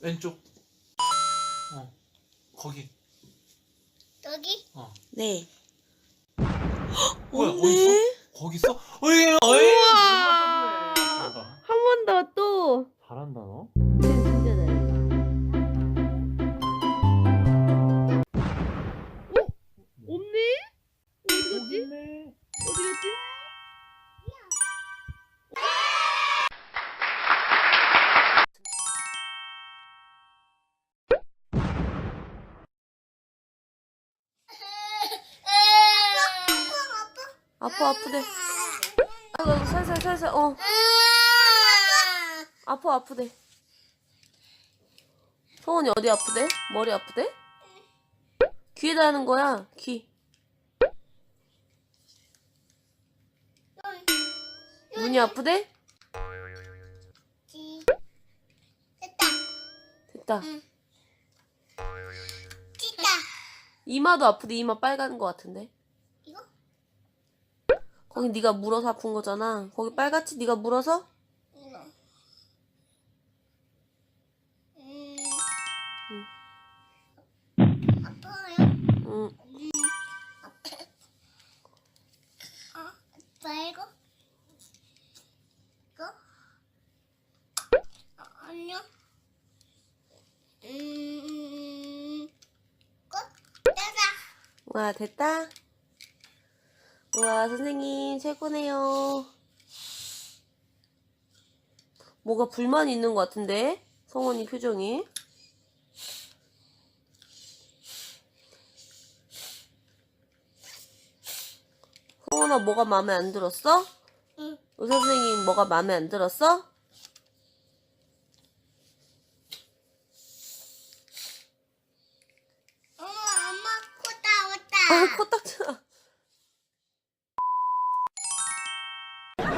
왼쪽. 어. 거기. 여기? 어. 네. 뭐야? 어디 있어? 거기 있어? 어이, 어이. 우와. 아파 아프대. 아이고 살살 살살 어 아파 아프대. 성원이 어디 아프대? 머리 아프대? 귀에다 하는 거야 귀. 눈이 아프대? 됐다. 됐다. 찢다. 이마도 아프대 이마 빨간 거 같은데. 거기 네가 물어서 아픈 거잖아. 거기 빨갛지 네가 물어서? 음. 아파요? 응. 어? 아빠 이거? 이거? 어, 아니요. 음. 끝? 짜자. 와 됐다. 와 선생님 최고네요. 뭐가 불만 있는 것 같은데 성원이 표정이. 성원아 뭐가 마음에 안 들었어? 응. 의사 선생님 뭐가 마음에 안 들었어? 엄마, 엄마 코 나왔다. 아 코딱지나.